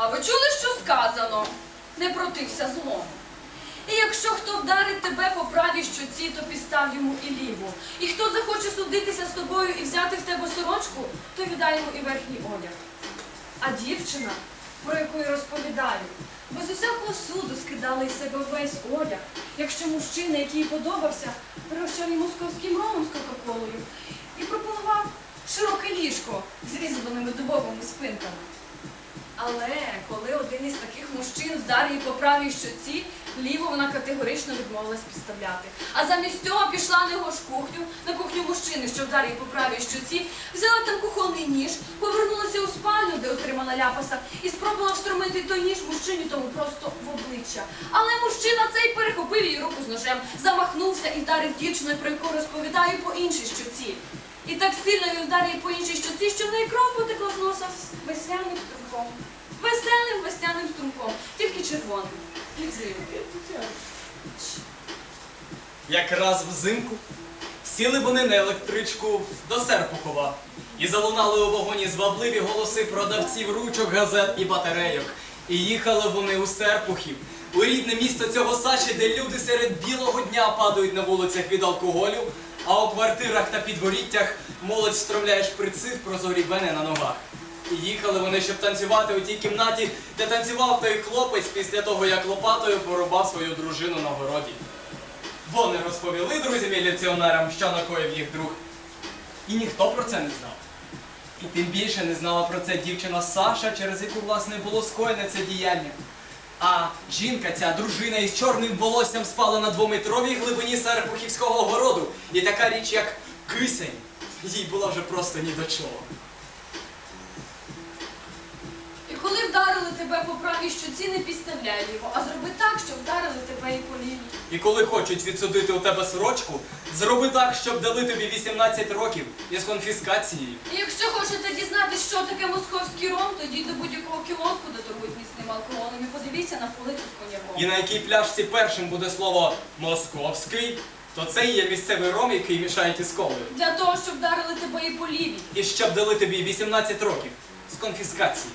А ви чули, що сказано? Не протився злому. І якщо хто вдарить тебе по правій щоці, то підстав йому і ліву. І хто захоче судитися з тобою і взяти в тебе сорочку, то віддай йому і верхній одяг. А дівчина, про яку я розповідаю, без усякого суду скидала із себе весь одяг. Якщо мужчина, який їй подобався, пригощав її московським ромом з Кока-Колою і пропонував широке ліжко з різьбленими дубовими спинками. Але коли один із таких мужчин вдарив її по правій щоці, ліву вона категорично відмовилась підставляти. А замість цього пішла на його ж кухню, на кухню мужчини, що вдарив її по правій щоці, взяла там кухонний ніж, повернулася у спальню, де отримала ляпаса, і спробувала встромити той ніж мужчині тому просто в обличчя. Але мужчина цей перехопив її руку з ножем, замахнувся і вдарив дівчину, про яку розповідаю, по іншій щоці. І так сильно він вдарив по іншій щоці, що в неї кров потекла з носа Якраз взимку сіли вони на електричку до Серпухова і залунали у вагоні звабливі голоси продавців ручок, газет і батарейок. І їхали вони у Серпухів, у рідне місто цього Саші, де люди серед білого дня падають на вулицях від алкоголю, а у квартирах та підворіттях молодь стромляє шприци в прозорі вени на ногах. Їхали вони, щоб танцювати у тій кімнаті, де танцював той хлопець після того, як лопатою порубав свою дружину на городі. Вони розповіли друзям-міліціонерам, що накоїв їх друг. І ніхто про це не знав. І тим більше не знала про це дівчина Саша, через яку, власне, було скоєне це діяння. А жінка, ця дружина із чорним волоссям спала на двометровій глибині Серпухівського городу. І така річ, як кисень, їй була вже просто ні до чого. Правій щоці, не підставляй його, а зроби так, щоб вдарили тебе і по лівій. І коли хочуть відсудити у тебе сорочку, зроби так, щоб дали тобі 18 років із конфіскацією. І якщо хочете дізнатися, що таке московський ром, то йдіть до будь-якого кіоску, де торгують міцним алкоголем, і подивіться на полицю з коньяком. І на якій пляшці першим буде слово московський, то це і є місцевий ром, який мішають із колою. Для того, щоб вдарили тебе і по лівій. І щоб дали тобі 18 років з конфіскацією.